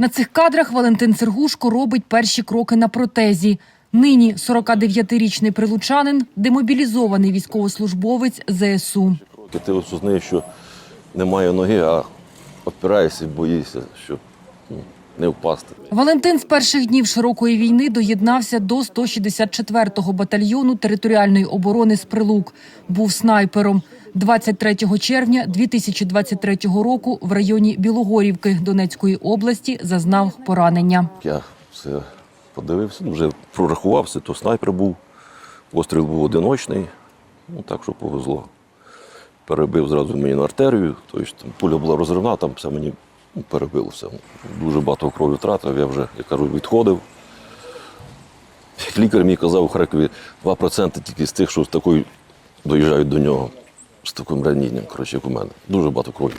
На цих кадрах Валентин Сергушко робить перші кроки на протезі. Нині 49-річний прилучанин – демобілізований військовослужбовець ЗСУ. Ти осознаєш, що немає ноги, а опираєшся і боїшся, щоб ну, не впасти. Валентин з перших днів широкої війни доєднався до 164-го батальйону територіальної оборони з Прилук. Був снайпером. 23 червня 2023 року в районі Білогорівки Донецької області зазнав поранення. Я все подивився, ну, вже прорахувався, то снайпер був, постріл був одиночний, ну так що повезло. Перебив зразу мені на артерію, тобто пуля була розривна, там все мені ну, перебило все. Дуже багато крові втратив, я вже, я кажу, відходив. Лікар мені казав у Харкові, 2% тільки з тих, що з такою доїжджають до нього, з таким ранінням, коротше, як у мене. Дуже багато крові.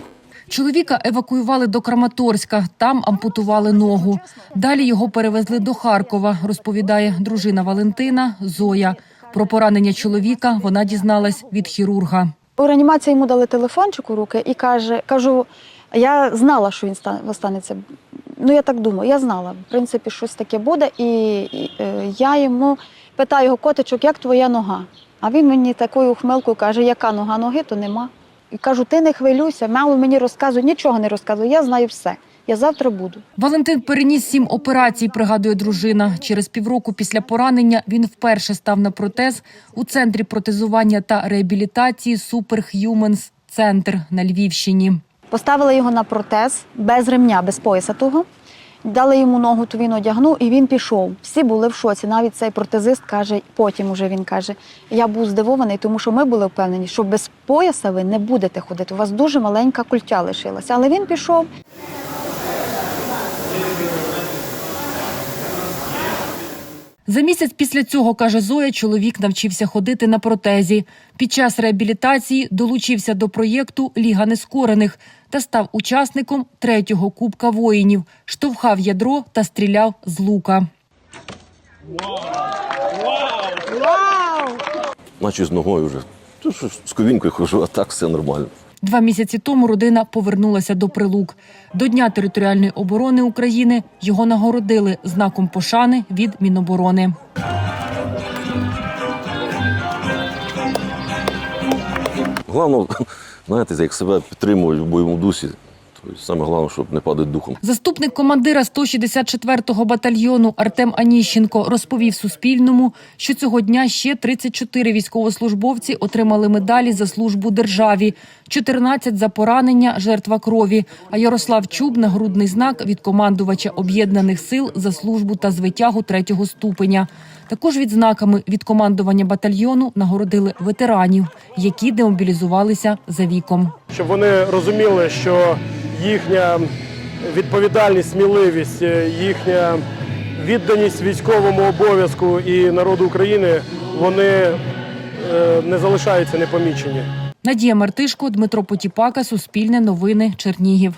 Чоловіка евакуювали до Краматорська, там ампутували ногу. Далі його перевезли до Харкова, розповідає дружина Валентина Зоя. Про поранення чоловіка вона дізналась від хірурга. У реанімації йому дали телефончик у руки і каже: кажу, я знала, що він ста- останеться. Ну, я так думаю, я знала. В принципі, щось таке буде. І, і е, я йому питаю його котичок, як твоя нога? А він мені такою ухмилкою каже, яка нога ноги, то нема. І кажу, ти не хвилюйся, мало мені розказує, нічого не розказує, я знаю все. Я завтра буду. Валентин переніс сім операцій, пригадує дружина. Через півроку після поранення він вперше став на протез у центрі протезування та реабілітації Superhumans Центр на Львівщині. Поставили його на протез без ремня, без пояса того. Дали йому ногу, то він одягнув і він пішов. Всі були в шоці. Навіть цей протезист каже, потім уже він каже: я був здивований, тому що ми були впевнені, що без пояса ви не будете ходити. У вас дуже маленька культя лишилася. Але він пішов. За місяць після цього, каже Зоя, чоловік навчився ходити на протезі. Під час реабілітації долучився до проєкту Ліга нескорених та став учасником третього кубка воїнів, штовхав ядро та стріляв з лука. Наче з ногою вже. З ковінкою хожу, а так все нормально. Два місяці тому родина повернулася до Прилук. До Дня територіальної оборони України його нагородили знаком пошани від Міноборони. Головне, знаєте, як себе підтримують в бойовому дусі. Тобто, саме головне, щоб не падати духом. Заступник командира 164-го батальйону Артем Аніщенко розповів Суспільному, що цього дня ще 34 військовослужбовці отримали медалі за службу державі, 14 за поранення, жертва крові. А Ярослав Чуб нагрудний знак від командувача об'єднаних сил за службу та звитягу третього ступеня. Також відзнаками від командування батальйону нагородили ветеранів, які демобілізувалися за віком. щоб вони розуміли, що їхня відповідальність, сміливість, е, їхня відданість військовому обов'язку і народу України вони е, не залишаються непомічені. Надія Мартишко, Дмитро Потіпака, Суспільне новини, Чернігів.